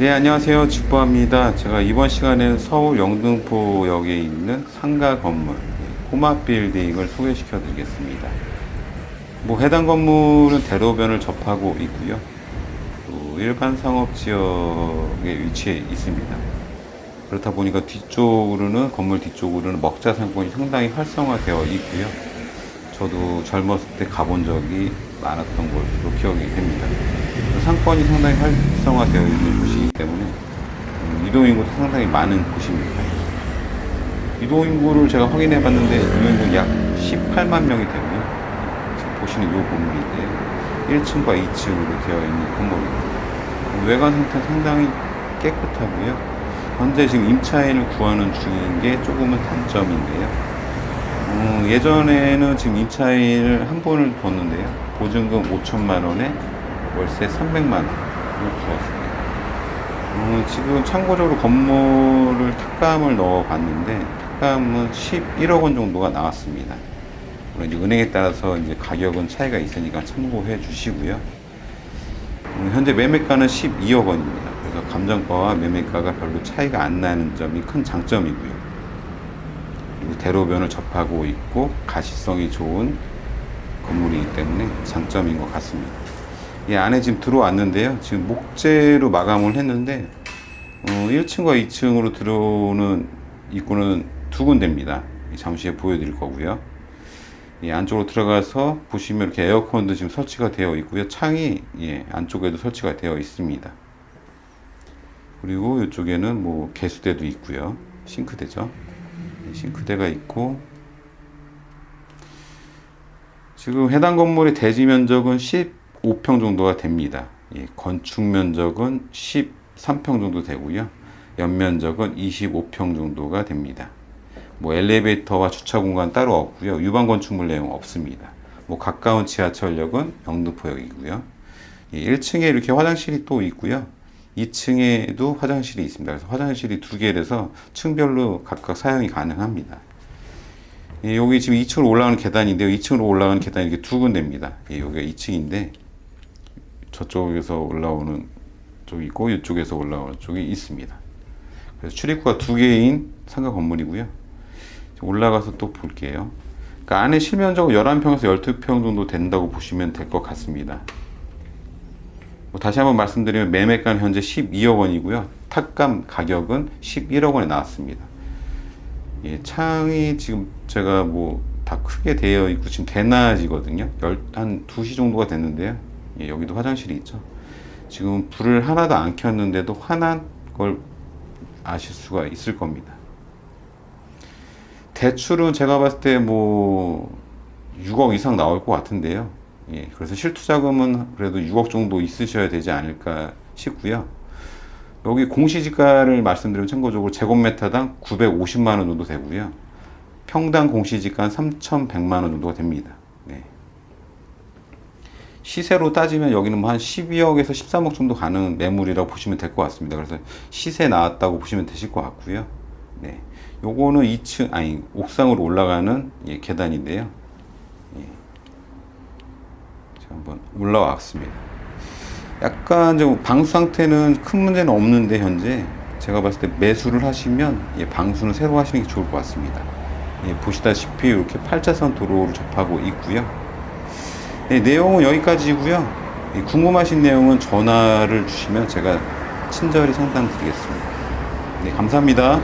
네, 안녕하세요. 직보합니다. 제가 이번 시간에는 서울 영등포역에 있는 상가 건물, 꼬마 빌딩을 소개시켜 드리겠습니다. 뭐, 해당 건물은 대로변을 접하고 있고요. 또 일반 상업 지역에 위치해 있습니다. 그렇다 보니까 뒤쪽으로는, 건물 뒤쪽으로는 먹자 상권이 상당히 활성화되어 있고요. 저도 젊었을 때 가본 적이 많았던 걸로 기억이 됩니다. 상권이 상당히 활성화되어 있는 곳이기 때문에 음, 이동인구도 상당히 많은 곳입니다. 이동인구를 제가 확인해 봤는데 이동인구 약 18만 명이 되고요. 지금 보시는 이 건물인데요. 1층과 2층으로 되어 있는 건물입니다. 외관 상태 상당히 깨끗하고요. 현재 지금 임차인을 구하는 중인 게 조금은 단점인데요. 음, 예전에는 지금 임차인을 한 번을 뒀는데요. 보증금 5천만 원에 월세 300만 원을 부었습니다. 음, 지금 참고적으로 건물을 탁감을 넣어 봤는데 탁감은 11억 원 정도가 나왔습니다. 물론 이제 은행에 따라서 이제 가격은 차이가 있으니까 참고해 주시고요. 음, 현재 매매가는 12억 원입니다. 그래서 감정가와 매매가가 별로 차이가 안 나는 점이 큰 장점이고요. 그리고 대로변을 접하고 있고 가시성이 좋은 건물이기 때문에 장점인 것 같습니다. 이 안에 지금 들어왔는데요. 지금 목재로 마감을 했는데 어, 1층과 2층으로 들어오는 입구는 두 군데입니다. 잠시 후에 보여드릴 거고요. 이 안쪽으로 들어가서 보시면 이렇게 에어컨도 지금 설치가 되어 있고요. 창이 예, 안쪽에도 설치가 되어 있습니다. 그리고 이쪽에는 뭐 개수대도 있고요. 싱크대죠. 네, 싱크대가 있고 지금 해당 건물의 대지 면적은 15평 정도가 됩니다. 예, 건축 면적은 13평 정도 되고요. 연면적은 25평 정도가 됩니다. 뭐 엘리베이터와 주차 공간 따로 없고요. 유방 건축물 내용 없습니다. 뭐 가까운 지하철역은 영등포역이고요. 예, 1층에 이렇게 화장실이 또 있고요. 2층에도 화장실이 있습니다. 그래서 화장실이 두 개라서 층별로 각각 사용이 가능합니다. 예, 여기 지금 2층으로 올라가는 계단인데요. 2층으로 올라가는 계단이 이렇게 두 군데입니다. 예, 여기가 2층인데 저쪽에서 올라오는 쪽이 있고 이쪽에서 올라오는 쪽이 있습니다. 그래서 출입구가 두 개인 상가 건물이고요. 올라가서 또 볼게요. 그러니까 안에 실면적은 11평에서 12평 정도 된다고 보시면 될 것 같습니다. 뭐 다시 한번 말씀드리면 매매가는 현재 12억 원이고요. 탁감 가격은 11억 원에 나왔습니다. 예, 창이 지금 제가 뭐 다 크게 되어 있고 지금 대낮이거든요. 열, 한 2시 정도가 됐는데요. 예, 여기도 화장실이 있죠. 지금 불을 하나도 안 켰는데도 환한 걸 아실 수가 있을 겁니다. 대출은 제가 봤을 때 뭐 6억 이상 나올 것 같은데요. 예, 그래서 실투자금은 그래도 6억 정도 있으셔야 되지 않을까 싶고요. 여기 공시지가를 말씀드리면 참고적으로 제곱미터당 950만 원 정도 되고요. 평당 공시지가는 3,100만 원 정도가 됩니다. 네. 시세로 따지면 여기는 뭐 한 12억에서 13억 정도 가는 매물이라고 보시면 될 것 같습니다. 그래서 시세 나왔다고 보시면 되실 것 같고요. 네. 요거는 2층, 아니, 옥상으로 올라가는 예, 계단인데요. 예. 한번 올라왔습니다. 약간 좀 방수 상태는 큰 문제는 없는데 현재 제가 봤을 때 매수를 하시면 예, 방수는 새로 하시는 게 좋을 것 같습니다. 예, 보시다시피 이렇게 8차선 도로를 접하고 있고요. 네, 내용은 여기까지고요. 예, 궁금하신 내용은 전화를 주시면 제가 친절히 상담 드리겠습니다. 네, 감사합니다.